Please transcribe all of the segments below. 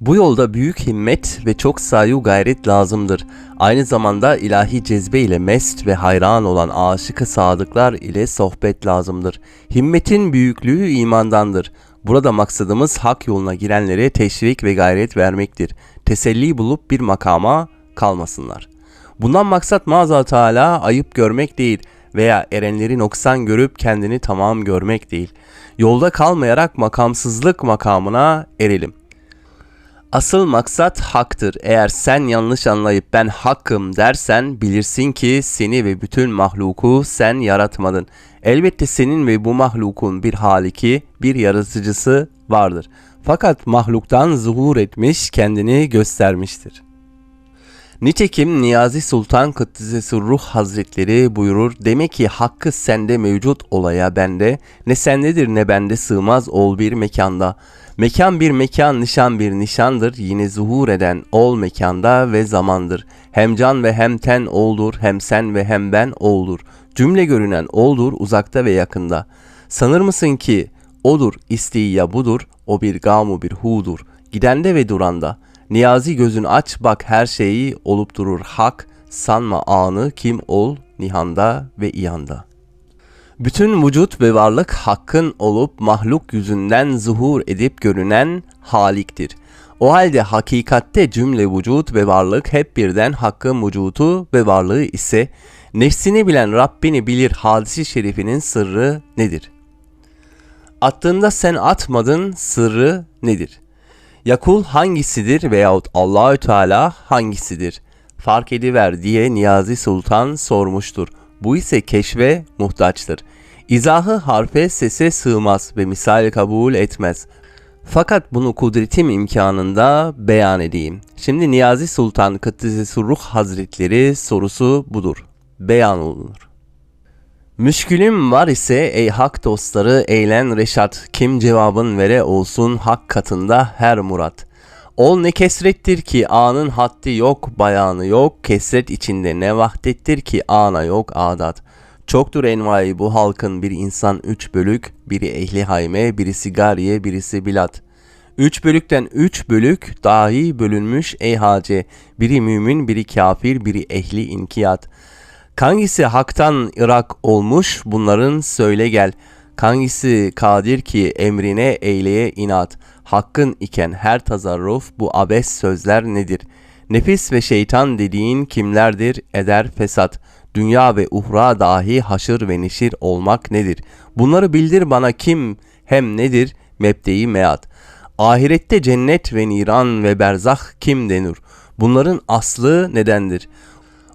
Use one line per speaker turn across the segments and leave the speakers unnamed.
Bu yolda büyük himmet ve çok sayu gayret lazımdır. Aynı zamanda ilahi cezbe ile mest ve hayran olan aşık sadıklar ile sohbet lazımdır. Himmetin büyüklüğü imandandır. Burada maksadımız hak yoluna girenlere teşvik ve gayret vermektir. Teselli bulup bir makama kalmasınlar. Bundan maksat maazallah Teala ayıp görmek değil veya erenleri noksan görüp kendini tamam görmek değil. Yolda kalmayarak makamsızlık makamına erelim. Asıl maksat haktır. Eğer sen yanlış anlayıp ben hakkım dersen bilirsin ki seni ve bütün mahluku sen yaratmadın. Elbette senin ve bu mahlukun bir haliki, bir yaratıcısı vardır. Fakat mahluktan zuhur etmiş, kendini göstermiştir. Nitekim Niyazi Sultan Kıddisesi Ruh Hazretleri buyurur. Demek ki hakkı sende mevcut olaya bende, ne sendedir ne bende sığmaz ol bir mekanda. Mekan bir mekan, nişan bir nişandır. Yine zuhur eden ol mekanda ve zamandır. Hem can ve hem ten oldur, hem sen ve hem ben oldur. Cümle görünen oldur uzakta ve yakında. Sanır mısın ki odur, isteği ya budur, o bir gamu bir hudur. Gidende ve duranda. Niyazi gözün aç bak her şeyi olup durur hak, sanma anı kim ol nihanda ve iyanda. Bütün vücut ve varlık hakkın olup mahluk yüzünden zuhur edip görünen haliktir. O halde hakikatte cümle vücut ve varlık hep birden hakkın vücutu ve varlığı ise nefsini bilen Rabbini bilir hadisi şerifinin sırrı nedir? Attığında sen atmadın sırrı nedir? Yakul hangisidir veyahut Allahü Teala hangisidir? Fark ediver diye Niyazi Sultan sormuştur. Bu ise keşfe muhtaçtır. İzahı harfe sese sığmaz ve misal kabul etmez. Fakat bunu kudretim imkanında beyan edeyim. Şimdi Niyazi Sultan Kıddisesi Ruh Hazretleri sorusu budur. Beyan olunur. Müşkülüm var ise ey hak dostları eğlen reşat kim cevabın vere olsun hak katında her murat. Ol ne kesrettir ki anın haddi yok bayanı yok kesret içinde ne vahdettir ki ana yok adat. Çoktur envai bu halkın bir insan üç bölük biri ehli hayme birisi gariye birisi bilat. Üç bölükten üç bölük dahi bölünmüş ey hace biri mümin biri kafir biri ehli inkiyat.'' Hangisi haktan Irak olmuş bunların söyle gel. Hangisi kadir ki emrine eyleye inat. Hakkın iken her tazarruf bu abes sözler nedir? Nefis ve şeytan dediğin kimlerdir eder fesat. Dünya ve uhra dahi haşır ve neşir olmak nedir? Bunları bildir bana kim hem nedir mebdeyi meat. Ahirette cennet ve niran ve berzah kim denir? Bunların aslı nedendir?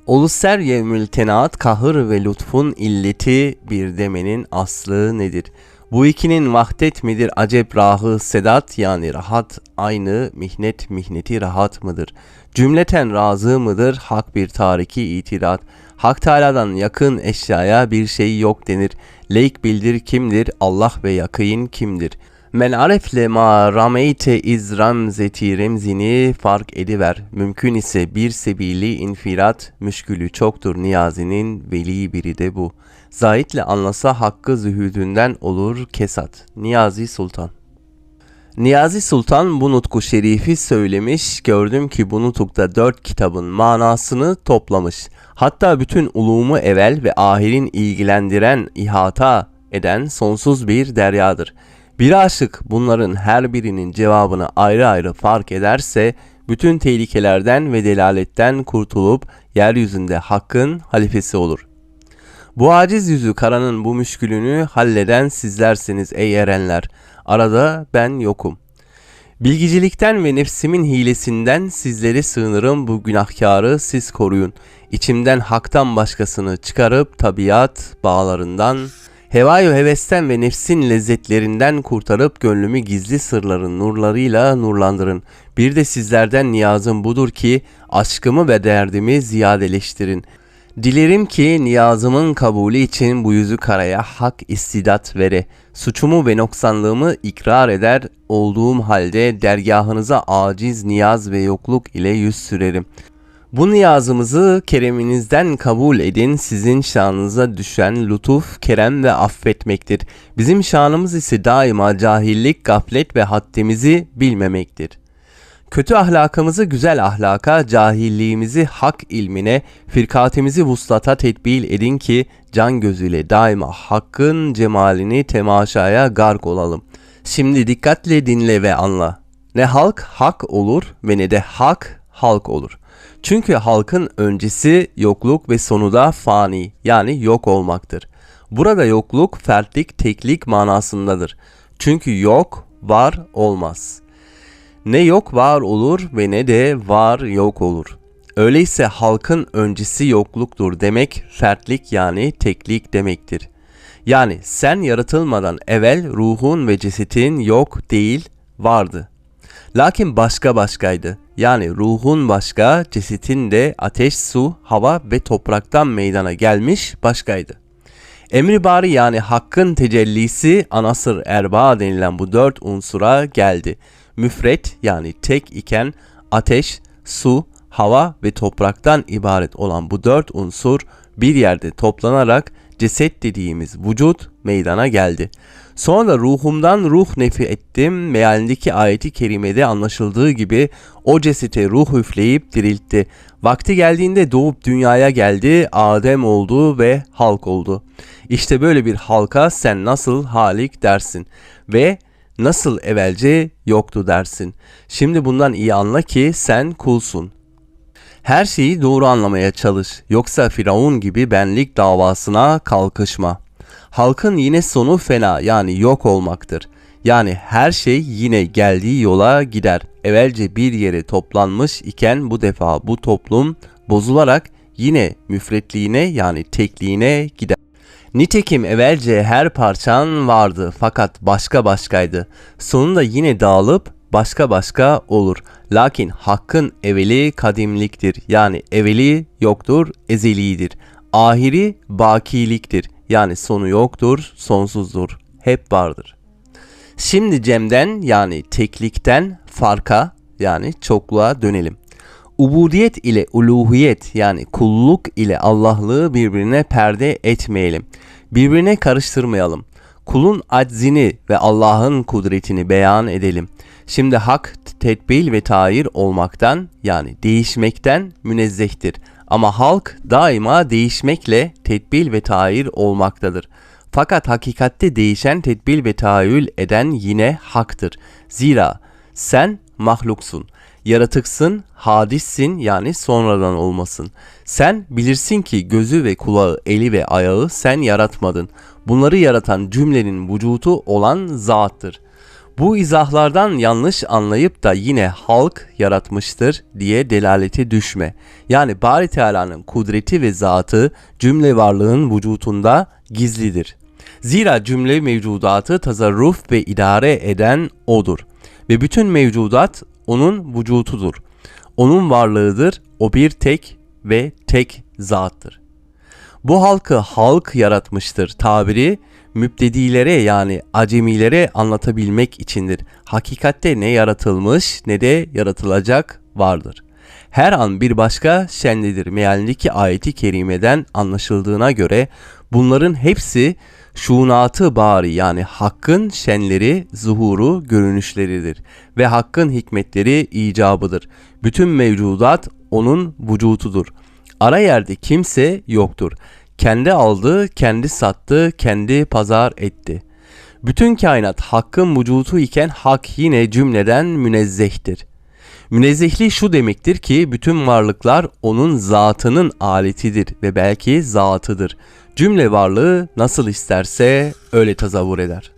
Oluser yevmül tenaat kahır ve lütfun illeti bir demenin aslı nedir? Bu ikinin vahdet midir acep rahı sedat yani rahat aynı mihnet mihneti rahat mıdır? Cümleten razı mıdır hak bir tariki itirat? Hak Teala'dan yakın eşyaya bir şey yok denir. Leyk bildir kimdir Allah ve yakın kimdir? Men arefle ma rameyte iz ramzeti remzini fark ediver. Mümkün ise bir sebili infirat, müşkülü çoktur niyazinin veli biri de bu. Zahidle anlasa hakkı zühüdünden olur kesat. Niyazi Sultan Niyazi Sultan bu nutku şerifi söylemiş, gördüm ki bu nutukta dört kitabın manasını toplamış. Hatta bütün ulumu evvel ve ahirin ilgilendiren, ihata eden sonsuz bir deryadır.'' Bir aşık bunların her birinin cevabını ayrı ayrı fark ederse bütün tehlikelerden ve delaletten kurtulup yeryüzünde hakkın halifesi olur. Bu aciz yüzü karanın bu müşkülünü halleden sizlersiniz ey erenler. Arada ben yokum. Bilgicilikten ve nefsimin hilesinden sizleri sığınırım bu günahkarı siz koruyun. İçimden haktan başkasını çıkarıp tabiat bağlarından Hevayı hevesten ve nefsin lezzetlerinden kurtarıp gönlümü gizli sırların nurlarıyla nurlandırın. Bir de sizlerden niyazım budur ki aşkımı ve derdimi ziyadeleştirin. Dilerim ki niyazımın kabulü için bu yüzü karaya hak istidat vere. Suçumu ve noksanlığımı ikrar eder olduğum halde dergahınıza aciz niyaz ve yokluk ile yüz sürerim. Bu niyazımızı kereminizden kabul edin. Sizin şanınıza düşen lütuf, kerem ve affetmektir. Bizim şanımız ise daima cahillik, gaflet ve haddimizi bilmemektir. Kötü ahlakımızı güzel ahlaka, cahilliğimizi hak ilmine, firkatimizi vuslata tedbil edin ki can gözüyle daima hakkın cemalini temaşaya gark olalım. Şimdi dikkatle dinle ve anla. Ne halk hak olur ve ne de hak halk olur. Çünkü halkın öncesi yokluk ve sonu da fani yani yok olmaktır. Burada yokluk fertlik teklik manasındadır. Çünkü yok var olmaz. Ne yok var olur ve ne de var yok olur. Öyleyse halkın öncesi yokluktur demek fertlik yani teklik demektir. Yani sen yaratılmadan evvel ruhun ve cesetin yok değil vardı. Lakin başka başkaydı. Yani ruhun başka, cesetin de ateş, su, hava ve topraktan meydana gelmiş başkaydı. Emri bari yani hakkın tecellisi anasır erba denilen bu dört unsura geldi. Müfret yani tek iken ateş, su, hava ve topraktan ibaret olan bu dört unsur bir yerde toplanarak ceset dediğimiz vücut meydana geldi. Sonra ruhumdan ruh nefi ettim mealindeki ayeti kerimede anlaşıldığı gibi o cesete ruh üfleyip diriltti. Vakti geldiğinde doğup dünyaya geldi, Adem oldu ve halk oldu. İşte böyle bir halka sen nasıl halik dersin ve nasıl evvelce yoktu dersin. Şimdi bundan iyi anla ki sen kulsun. Her şeyi doğru anlamaya çalış. Yoksa Firavun gibi benlik davasına kalkışma. Halkın yine sonu fena yani yok olmaktır. Yani her şey yine geldiği yola gider. Evvelce bir yere toplanmış iken bu defa bu toplum bozularak yine müfretliğine yani tekliğine gider. Nitekim evvelce her parçan vardı fakat başka başkaydı. Sonunda yine dağılıp başka başka olur. Lakin hakkın evveli kadimliktir. Yani evveli yoktur, ezelidir. Ahiri bakiliktir. Yani sonu yoktur, sonsuzdur. Hep vardır. Şimdi cemden yani teklikten farka yani çokluğa dönelim. Ubudiyet ile uluhiyet yani kulluk ile Allah'lığı birbirine perde etmeyelim. Birbirine karıştırmayalım. Kulun aczini ve Allah'ın kudretini beyan edelim. Şimdi hak tedbil ve tayir olmaktan yani değişmekten münezzehtir. Ama halk daima değişmekle tedbil ve tayir olmaktadır. Fakat hakikatte değişen tedbil ve tahayyül eden yine haktır. Zira sen mahluksun, yaratıksın, hadissin yani sonradan olmasın. Sen bilirsin ki gözü ve kulağı, eli ve ayağı sen yaratmadın. Bunları yaratan cümlenin vücutu olan zattır. Bu izahlardan yanlış anlayıp da yine halk yaratmıştır diye delalete düşme. Yani Bari Teala'nın kudreti ve zatı cümle varlığın vücutunda gizlidir. Zira cümle mevcudatı tasarruf ve idare eden odur. Ve bütün mevcudat onun vücutudur. Onun varlığıdır. O bir tek ve tek zattır. Bu halkı halk yaratmıştır tabiri müptedilere yani acemilere anlatabilmek içindir. Hakikatte ne yaratılmış ne de yaratılacak vardır. Her an bir başka şenlidir mealindeki ayeti kerimeden anlaşıldığına göre bunların hepsi şunatı bari yani hakkın şenleri, zuhuru, görünüşleridir ve hakkın hikmetleri icabıdır. Bütün mevcudat onun vücutudur. Ara yerde kimse yoktur. Kendi aldı, kendi sattı, kendi pazar etti. Bütün kainat hakkın vücutu iken hak yine cümleden münezzehtir. Münezzehli şu demektir ki bütün varlıklar onun zatının aletidir ve belki zatıdır. Cümle varlığı nasıl isterse öyle tasavvur eder.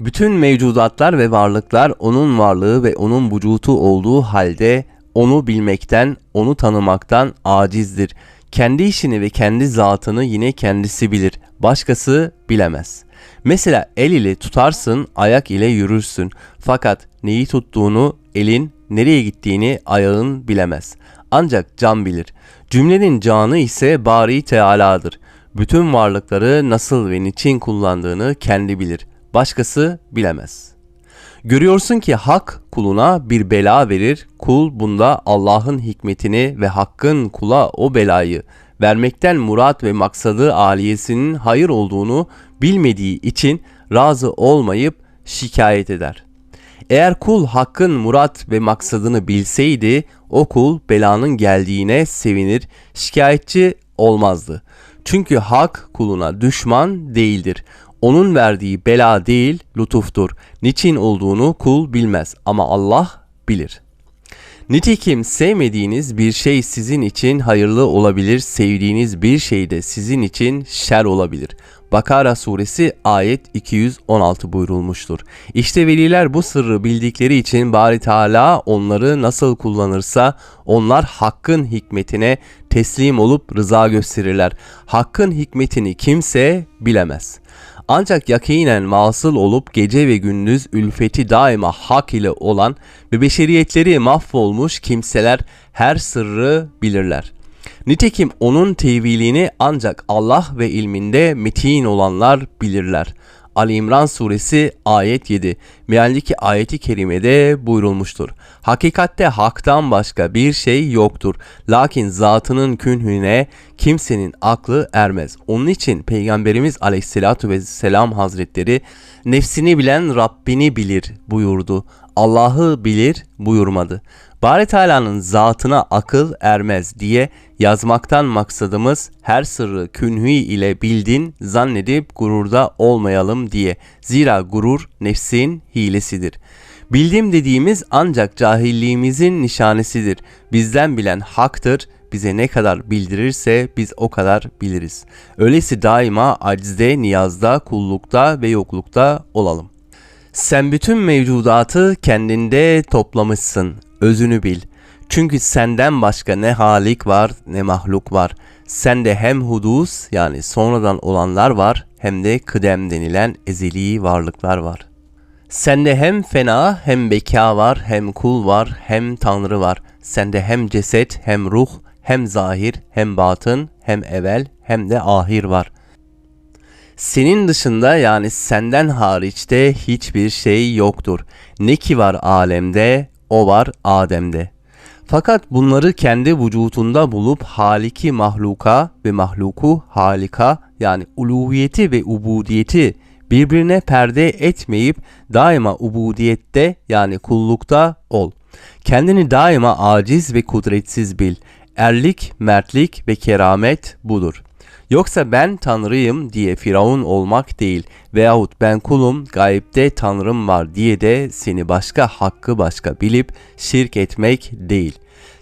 Bütün mevcudatlar ve varlıklar onun varlığı ve onun vücutu olduğu halde onu bilmekten, onu tanımaktan acizdir. Kendi işini ve kendi zatını yine kendisi bilir. Başkası bilemez. Mesela el ile tutarsın, ayak ile yürürsün. Fakat neyi tuttuğunu elin, nereye gittiğini ayağın bilemez. Ancak can bilir. Cümlenin canı ise Bari Teala'dır. Bütün varlıkları nasıl ve niçin kullandığını kendi bilir. Başkası bilemez.'' Görüyorsun ki hak kuluna bir bela verir. Kul bunda Allah'ın hikmetini ve hakkın kula o belayı vermekten murat ve maksadı aliyesinin hayır olduğunu bilmediği için razı olmayıp şikayet eder. Eğer kul hakkın murat ve maksadını bilseydi o kul belanın geldiğine sevinir, şikayetçi olmazdı. Çünkü hak kuluna düşman değildir. Onun verdiği bela değil lütuftur. Niçin olduğunu kul bilmez ama Allah bilir. Nitekim sevmediğiniz bir şey sizin için hayırlı olabilir, sevdiğiniz bir şey de sizin için şer olabilir. Bakara suresi ayet 216 buyurulmuştur. İşte veliler bu sırrı bildikleri için bari Teala onları nasıl kullanırsa onlar hakkın hikmetine teslim olup rıza gösterirler. Hakkın hikmetini kimse bilemez.'' Ancak yakinen vasıl olup gece ve gündüz ülfeti daima hak ile olan ve beşeriyetleri mahvolmuş kimseler her sırrı bilirler. Nitekim onun tevilini ancak Allah ve ilminde metin olanlar bilirler. Ali İmran suresi ayet 7 mealdeki ayeti kerimede buyurulmuştur. Hakikatte haktan başka bir şey yoktur. Lakin zatının künhüne kimsenin aklı ermez. Onun için Peygamberimiz aleyhissalatu vesselam hazretleri nefsini bilen Rabbini bilir buyurdu. Allah'ı bilir buyurmadı. Bari Teala'nın zatına akıl ermez diye yazmaktan maksadımız her sırrı künhü ile bildin zannedip gururda olmayalım diye. Zira gurur nefsin hilesidir. Bildim dediğimiz ancak cahilliğimizin nişanesidir. Bizden bilen haktır. Bize ne kadar bildirirse biz o kadar biliriz. Öyleyse daima acizde, niyazda, kullukta ve yoklukta olalım. Sen bütün mevcudatı kendinde toplamışsın. Özünü bil. Çünkü senden başka ne halik var ne mahluk var. Sende hem hudus yani sonradan olanlar var hem de kıdem denilen ezeli varlıklar var. Sende hem fena hem beka var hem kul var hem tanrı var. Sende hem ceset hem ruh hem zahir hem batın hem evvel hem de ahir var. Senin dışında yani senden hariçte hiçbir şey yoktur. Ne ki var alemde o var Adem'de. Fakat bunları kendi vücutunda bulup haliki mahluka ve mahluku halika yani uluhiyeti ve ubudiyeti birbirine perde etmeyip daima ubudiyette yani kullukta ol. Kendini daima aciz ve kudretsiz bil. Erlik, mertlik ve keramet budur. Yoksa ben tanrıyım diye firavun olmak değil veyahut ben kulum gayipte tanrım var diye de seni başka hakkı başka bilip şirk etmek değil.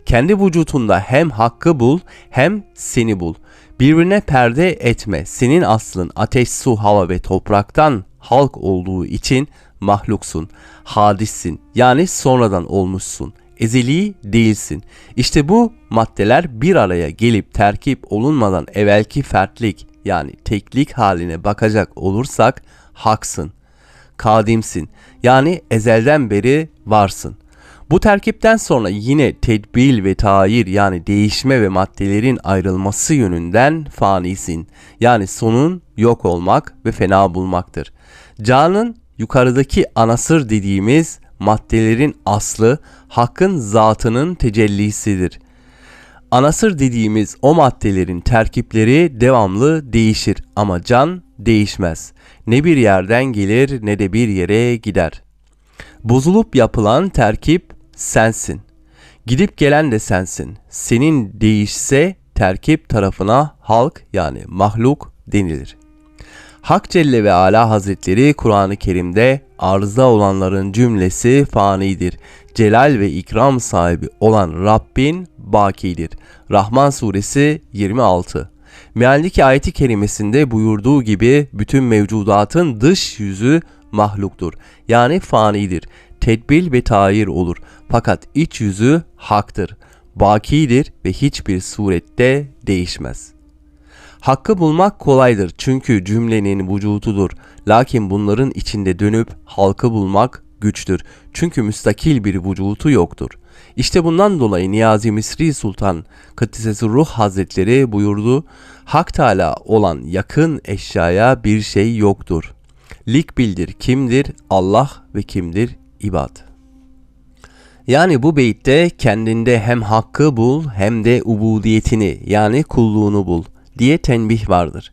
Kendi vücutunda hem hakkı bul hem seni bul. Birbirine perde etme. Senin aslın ateş, su, hava ve topraktan halk olduğu için mahluksun, hadissin yani sonradan olmuşsun ezeli değilsin. İşte bu maddeler bir araya gelip terkip olunmadan evvelki fertlik yani teklik haline bakacak olursak haksın, kadimsin yani ezelden beri varsın. Bu terkipten sonra yine tedbil ve tayir yani değişme ve maddelerin ayrılması yönünden fanisin. Yani sonun yok olmak ve fena bulmaktır. Canın yukarıdaki anasır dediğimiz maddelerin aslı hakkın zatının tecellisidir. Anasır dediğimiz o maddelerin terkipleri devamlı değişir ama can değişmez. Ne bir yerden gelir ne de bir yere gider. Bozulup yapılan terkip sensin. Gidip gelen de sensin. Senin değişse terkip tarafına halk yani mahluk denilir. Hak Celle ve Ala Hazretleri Kur'an-ı Kerim'de arıza olanların cümlesi fanidir. Celal ve ikram sahibi olan Rabbin bakidir. Rahman suresi 26 Mealdeki ayeti kerimesinde buyurduğu gibi bütün mevcudatın dış yüzü mahluktur. Yani fanidir. Tedbil ve tayir olur. Fakat iç yüzü haktır. Bakidir ve hiçbir surette değişmez.'' Hakkı bulmak kolaydır çünkü cümlenin vücutudur. Lakin bunların içinde dönüp halkı bulmak güçtür. Çünkü müstakil bir vücutu yoktur. İşte bundan dolayı Niyazi Misri Sultan Kıddisesi Ruh Hazretleri buyurdu. Hak Teala olan yakın eşyaya bir şey yoktur. Lik bildir kimdir Allah ve kimdir ibad. Yani bu beytte kendinde hem hakkı bul hem de ubudiyetini yani kulluğunu bul diye tenbih vardır.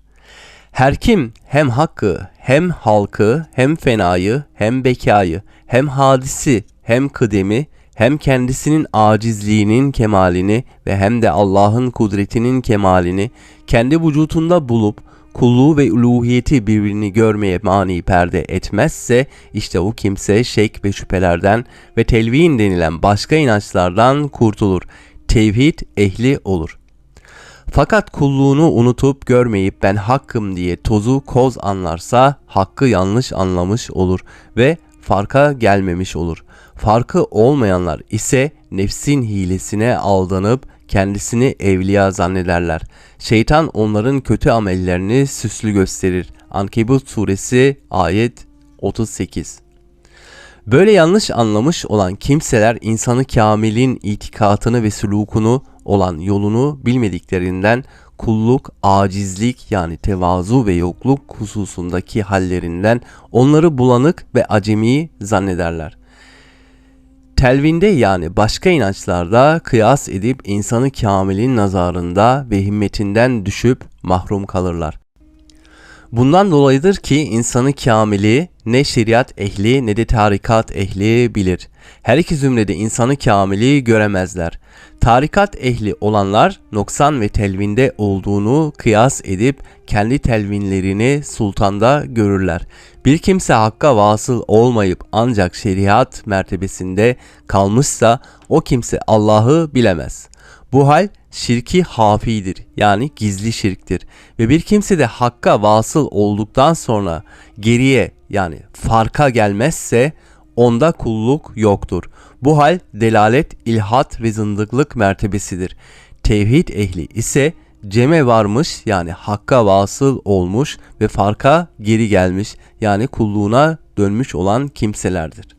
Her kim hem hakkı hem halkı hem fenayı hem bekayı hem hadisi hem kıdemi hem kendisinin acizliğinin kemalini ve hem de Allah'ın kudretinin kemalini kendi vücutunda bulup kulluğu ve uluhiyeti birbirini görmeye mani perde etmezse işte o kimse şek ve şüphelerden ve telvin denilen başka inançlardan kurtulur. Tevhid ehli olur. Fakat kulluğunu unutup görmeyip ben hakkım diye tozu koz anlarsa hakkı yanlış anlamış olur ve farka gelmemiş olur. Farkı olmayanlar ise nefsin hilesine aldanıp kendisini evliya zannederler. Şeytan onların kötü amellerini süslü gösterir. Ankebut suresi ayet 38 Böyle yanlış anlamış olan kimseler insanı kamilin itikatını ve sulukunu olan yolunu bilmediklerinden kulluk, acizlik yani tevazu ve yokluk hususundaki hallerinden onları bulanık ve acemi zannederler. Telvinde yani başka inançlarda kıyas edip insanı kamilin nazarında ve himmetinden düşüp mahrum kalırlar. Bundan dolayıdır ki insanı kamili ne şeriat ehli ne de tarikat ehli bilir. Her iki zümrede insanı kamili göremezler. Tarikat ehli olanlar noksan ve telvinde olduğunu kıyas edip kendi telvinlerini sultanda görürler. Bir kimse hakka vasıl olmayıp ancak şeriat mertebesinde kalmışsa o kimse Allah'ı bilemez. Bu hal şirki hafidir yani gizli şirktir ve bir kimse de hakka vasıl olduktan sonra geriye yani farka gelmezse onda kulluk yoktur. Bu hal delalet, ilhat ve zındıklık mertebesidir. Tevhid ehli ise ceme varmış yani hakka vasıl olmuş ve farka geri gelmiş yani kulluğuna dönmüş olan kimselerdir.